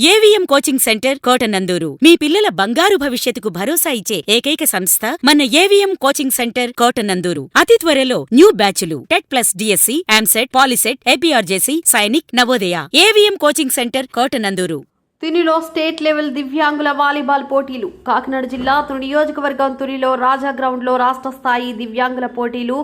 Coaching centre Kotananduru. మీ పిల్లల బంగారు భవిష్యత్తుకు భరోసా ఇచ్చే ఏకైక సంస్థ మన ఏవిఎం కోచింగ్ సెంటర్ కోటనందూరు. అతి త్వరలో న్యూ బ్యాచ్లు. TET plus DSC EAMCET POLYCET APRJC Sainik Navodaya. AVM coaching center Kotanandur. తునిలో state level దివ్యాంగుల వాలీబాల్ పోటీలు. కాకినాడ జిల్లా తుని నియోజకవర్గం తునిలో రాజా గ్రౌండ్లో రాష్ట్ర స్థాయి దివ్యాంగుల పోటీలు.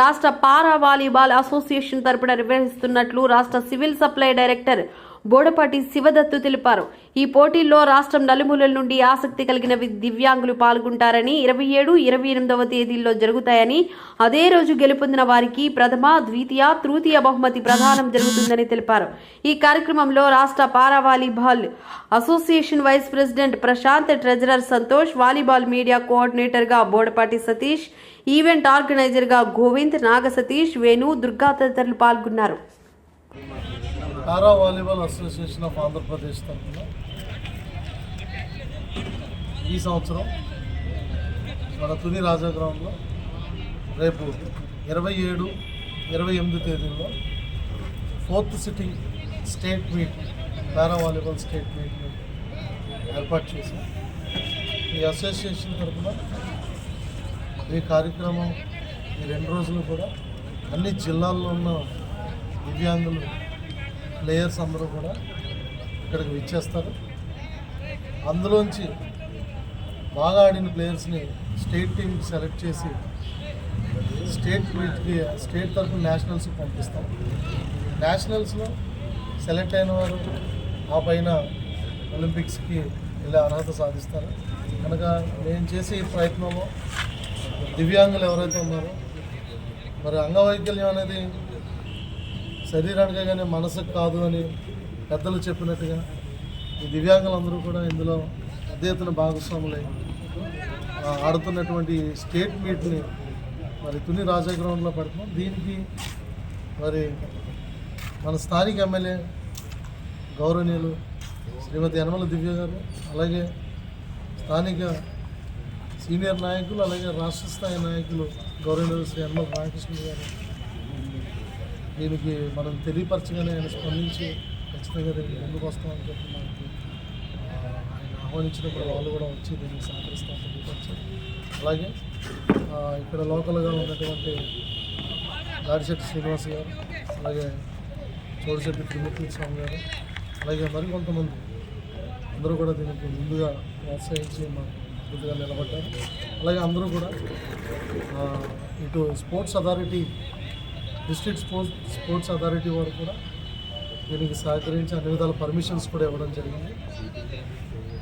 రాష్ట్ర పారా వాలీబాల్ అసోసియేషన్ తరపున నిర్వహిస్తున్నట్లు రాష్ట్ర civil supply director Bodapati Sivadattu తెలిపారు. ఈ పోటీల్లో రాష్ట్రం నలుమూలల నుండి ఆసక్తి కలిగిన దివ్యాంగులు పాల్గొంటారని ఇరవై ఏడు ఇరవై ఎనిమిదవ తేదీల్లో జరుగుతాయని అదే రోజు గెలుపొందిన వారికి ప్రథమ ద్వితీయ తృతీయ బహుమతి ప్రదానం జరుగుతుందని తెలిపారు. ఈ కార్యక్రమంలో రాష్ట్ర para volleyball association vice president Prashanth treasurer Santosh volleyball media కోఆర్డినేటర్గా Bodapati Satish event ఆర్గనైజర్గా గోవింద్ నాగ సతీష్ వేణు దుర్గా తదితరులు పాల్గొన్నారు. Para volleyball association of Andhra Pradesh తరఫున ఈ సంవత్సరం మన తుని రాజా గ్రౌండ్లో రేపు ఇరవై ఏడు ఇరవై ఎనిమిది తేదీల్లో fourth city state meet para volleyball state meet ఏర్పాటు చేశాం. ఈ అసోసియేషన్ తరఫున ఈ కార్యక్రమం ఈ రెండు రోజులు కూడా అన్ని జిల్లాల్లో ఉన్న దివ్యాంగులు ప్లేయర్స్ అందరూ కూడా ఇక్కడికి విచ్చేస్తారు. అందులోంచి బాగా ఆడిన ప్లేయర్స్ని స్టేట్ టీంకి సెలెక్ట్ చేసి స్టేట్ మీట్కి స్టేట్ తరఫున నేషనల్స్కి పంపిస్తాం నేషనల్స్లో సెలెక్ట్ అయిన వారు ఆ పైన ఒలింపిక్స్కి వెళ్ళే అర్హత సాధిస్తారు. కనుక నేను చేసే ఈ ప్రయత్నంలో దివ్యాంగులు ఎవరైతే ఉన్నారో మరి అంగవైకల్యం అనేది శరీరానికే కానీ మనసుకు కాదు అని పెద్దలు చెప్పినట్టుగా ఈ దివ్యాంగులందరూ కూడా ఇందులో పెద్ద ఎత్తున భాగస్వాములై ఆడుతున్నటువంటి స్టేట్ మీట్ని మరి తుని రాజా గ్రౌండ్లో పెడుతున్నాం. దీనికి మరి మన స్థానిక ఎమ్మెల్యే గౌరవనీయులు శ్రీమతి యనమల దివ్య గారు అలాగే స్థానిక సీనియర్ నాయకులు అలాగే రాష్ట్ర స్థాయి నాయకులు గౌరవనీయులు శ్రీ యనమల రామకృష్ణ గారు దీనికి మనం తెలియపరచగానే ఆయన స్పందించి ఖచ్చితంగా దీనికి ముందుకు వస్తామని చెప్పి మనకి ఆయన ఆహ్వానించినప్పుడు వాళ్ళు కూడా వచ్చి దీన్ని సహకరిస్తామని తెలియపరిచారు. అలాగే ఇక్కడ లోకల్గా ఉన్నటువంటి గాడిశెట్టి శ్రీనివాస్ గారు అలాగే చోడిశెట్టి త్రిమూర్తి స్వామి గారు అలాగే మరికొంతమంది అందరూ కూడా దీనికి ముందుగా ప్రోత్సహించి మాకు ముందుగా నిలబడ్డారు. అలాగే అందరూ కూడా ఇటు sports authority district sports sports authority వారు కూడా దీనికి సహకరించి అన్ని విధాల పర్మిషన్స్ కూడా ఇవ్వడం జరిగింది.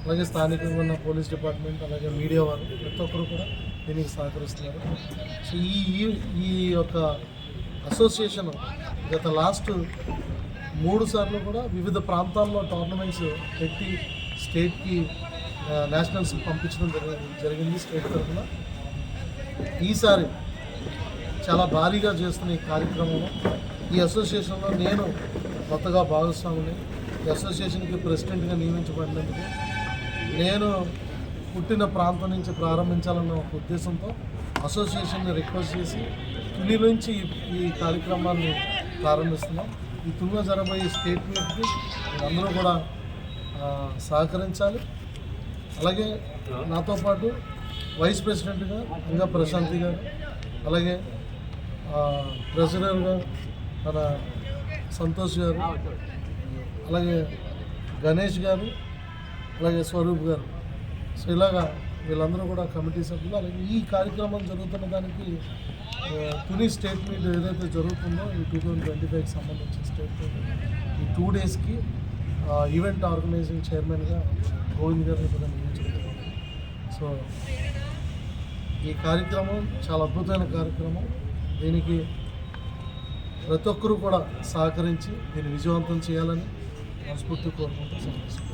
అలాగే స్థానికంగా ఉన్న పోలీస్ డిపార్ట్మెంట్ అలాగే మీడియా వారు ప్రతి ఒక్కరు కూడా దీనికి సహకరిస్తున్నారు. సో ఈ ఈ- ఈ యొక్క అసోసియేషన్ గత లాస్ట్ మూడు సార్లు కూడా వివిధ ప్రాంతాల్లో టోర్నమెంట్స్ పెట్టి స్టేట్కి నేషనల్స్కి పంపించడం జరిగింది జరిగింది స్టేట్ తరఫున. ఈసారి చాలా భారీగా చేస్తున్న ఈ కార్యక్రమం ఈ అసోసియేషన్లో నేను కొత్తగా భాగస్వామిని ఈ అసోసియేషన్కి ప్రెసిడెంట్గా నియమించబడినందుకు నేను పుట్టిన ప్రాంతం నుంచి ప్రారంభించాలన్న ఒక ఉద్దేశంతో అసోసియేషన్ని రిక్వెస్ట్ చేసి తుని నుంచి ఈ- కార్యక్రమాన్ని ప్రారంభిస్తున్నాం. ఈ తునిలో జరగబోయే స్టేట్ మీట్కి అందరూ కూడా సహకరించాలి. అలాగే నాతో పాటు వైస్ ప్రెసిడెంట్గా ఇంకా ప్రశాంతి గారు అలాగే ట్రెజరర్గా మన సంతోష్ గారు అలాగే గణేష్ గారు అలాగే స్వరూప్ గారు. సో ఇలాగా వీళ్ళందరూ కూడా కమిటీ సభ్యులు. అలాగే ఈ కార్యక్రమం జరుగుతున్న దానికి తుని స్టేట్ మీట్ ఏదైతే జరుగుతుందో ఈ టూ థౌజండ్ ట్వంటీ ఫైవ్కి సంబంధించిన స్టేట్ మీట్ ఈ టూ డేస్కి ఈవెంట్ ఆర్గనైజింగ్ చైర్మన్గా గోవింద్ గారిని కూడా నియమించడం సో ఈ కార్యక్రమం చాలా అద్భుతమైన కార్యక్రమం. దీనికి ప్రతి ఒక్కరూ కూడా సహకరించి దీన్ని విజయవంతం చేయాలని మనస్ఫూర్తి కోరుకుంటూ సంతోషం